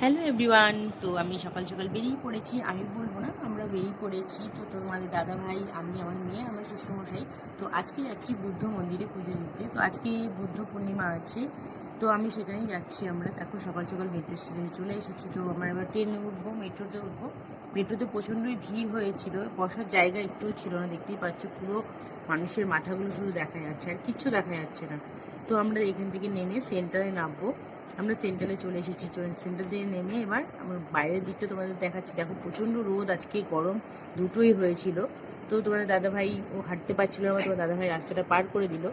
Hello everyone, তো আমি সকাল সকাল বেরিয়ে পড়েছি। আমি বলব না, আমরা বেরিয়ে পড়েছি। তো তোমাদের দাদা ভাই, আমি, আমার মেয়ে, আমার শ্বশুরমশাই, তো আজকে যাচ্ছি বুদ্ধ মন্দিরে পুজো দিতে। তো আজকে বুদ্ধ পূর্ণিমা আছে, তো আমি সেখানেই যাচ্ছি আমরা। দেখো সকাল সকাল মেট্রো স্টেশনে চলে এসেছি, তো আমরা এবার ট্রেনে উঠবো মেট্রোতে উঠবো। মেট্রোতে প্রচণ্ডই ভিড় হয়েছিল, বসার জায়গা একটুও ছিল না, দেখতেই পাচ্ছ পুরো মানুষের মাথাগুলো শুধু দেখা যাচ্ছে আর কিচ্ছু দেখা যাচ্ছে না। তো আমরা এখান থেকে নেমে সেন্টারে নামবো। আমরা সেন্টারে চলে এসেছি। সেন্ট্রাল থেকে নেমে এবার আমরা বাইরের দিকটা তোমাদের দেখাচ্ছি। দেখো প্রচণ্ড রোদ, আজকে গরম দুটোই হয়েছিল। তো তোমাদের দাদাভাই ও হাঁটতে পারছিল না তোমার দাদাভাই রাস্তাটা পার করে দিল।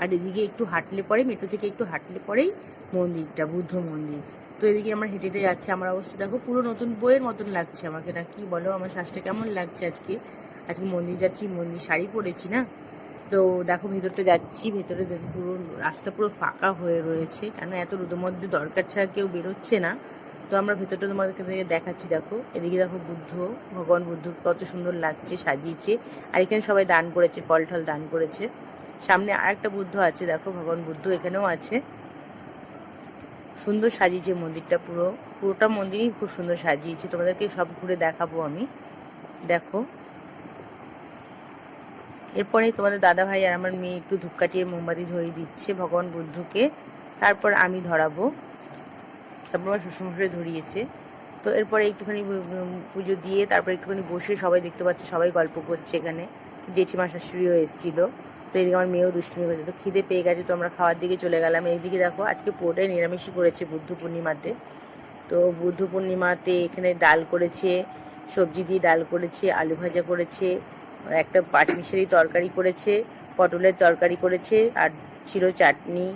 আর এদিকে একটু হাঁটলে পরে মেট্রো থেকে একটু হাঁটলে পরেই মন্দিরটা, বুদ্ধ মন্দির। তো এদিকে আমরা হেঁটে হেঁটে যাচ্ছে। আমার অবস্থা দেখো পুরো নতুন বইয়ের মতন লাগছে আমাকে। না, কি বলো? আমার শ্বাসটা কেমন লাগছে আজকে? আজকে মন্দির যাচ্ছি, মন্দির শাড়ি পরেছি না? তো দেখো ভেতরটা যাচ্ছি, ভেতরে দেখো পুরো রাস্তা পুরো ফাঁকা হয়ে রয়েছে, কেন এত রোদের মধ্যে দরকার ছাড়া কেউ বেরোচ্ছে না। তো আমরা ভেতরটা তোমাদেরকে দেখাচ্ছি, দেখো। এদিকে দেখো বুদ্ধ, ভগবান বুদ্ধ কত সুন্দর লাগছে, সাজিয়েছে। আর এখানে সবাই দান করেছে, ফল ঠল দান করেছে। সামনে আর একটা বুদ্ধ আছে, দেখো ভগবান বুদ্ধ এখানেও আছে। সুন্দর সাজিয়েছে মন্দিরটা পুরো। পুরোটা মন্দিরই খুব সুন্দর সাজিয়েছে। তোমাদেরকে সব ঘুরে দেখাবো আমি। দেখো। এরপরে তোমাদের দাদা ভাই আর আমার মেয়ে একটু ধূপকাঠিয়ে মোমবাতি ধরিয়ে দিচ্ছে ভগবান বুদ্ধকে। তারপর আমি ধরাবো। তারপর আমার শ্বশুরমশাই ধরিয়েছে। তো এরপরে একটুখানি পুজো দিয়ে তারপর একটুখানি বসে সবাই দেখতে পাচ্ছে, সবাই গল্প করছে এখানে। জেঠিমা শাশুড়িও এসেছিল। তো এদিকে আমার মেয়েও দুষ্টুমি করছে। তো খিদে পেয়ে গেছে, তো আমরা খাওয়ার দিকে চলে গেলাম। এইদিকে দেখো, আজকে পুরোটাই নিরামিষই করেছে বুদ্ধ পূর্ণিমাতে। তো বুদ্ধ পূর্ণিমাতে এখানে ডাল করেছে, সবজি দিয়ে ডাল করেছে, আলু ভাজা করেছে একটা পাটমিশারি তরকারি করেছে, পটলের তরকারি করেছে, আর ছিল চাটনি,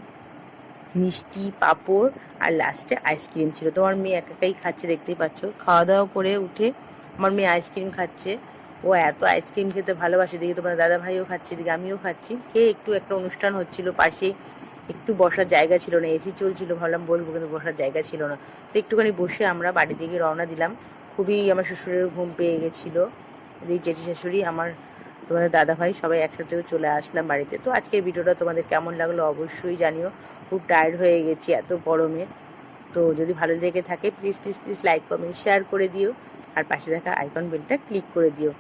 মিষ্টি, পাঁপড়, আর লাস্টে আইসক্রিম ছিল। তোমার মেয়ে এক একাই খাচ্ছে দেখতেই পাচ্ছ। খাওয়া দাওয়া করে উঠে আমার মেয়ে আইসক্রিম খাচ্ছে। ও এত আইসক্রিম খেতে ভালোবাসে। দিকে তোমার দাদা ভাইও খাচ্ছে দিকে আমিও খাচ্ছি। খেয়ে একটু একটা অনুষ্ঠান হচ্ছিল, পাশে একটু বসার জায়গা ছিল না, এসি চলছিল, ভাবলাম বলব, কিন্তু বসার জায়গা ছিল না। তো একটুখানি বসে আমরা বাড়ি থেকে রওনা দিলাম। খুবই আমার শ্বশুরের ঘুম পেয়ে গেছিল। এই জেঠি শাশুড়ি, আমার তোমাদের দাদা ভাই সবাই একসাথে চলে আসলাম বাড়িতে। তো আজকের ভিডিওটা তোমাদের কেমন লাগল অবশ্যই জানিও। খুব টায়ার্ড হয়ে গেছি এত গরমে। তো যদি ভালো লেগে থাকে please please please like comment share করে দিও। আর পাশে দেখা আইকন বেলটা ক্লিক করে দিও।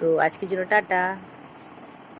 তো আজকের জন্য টাটা।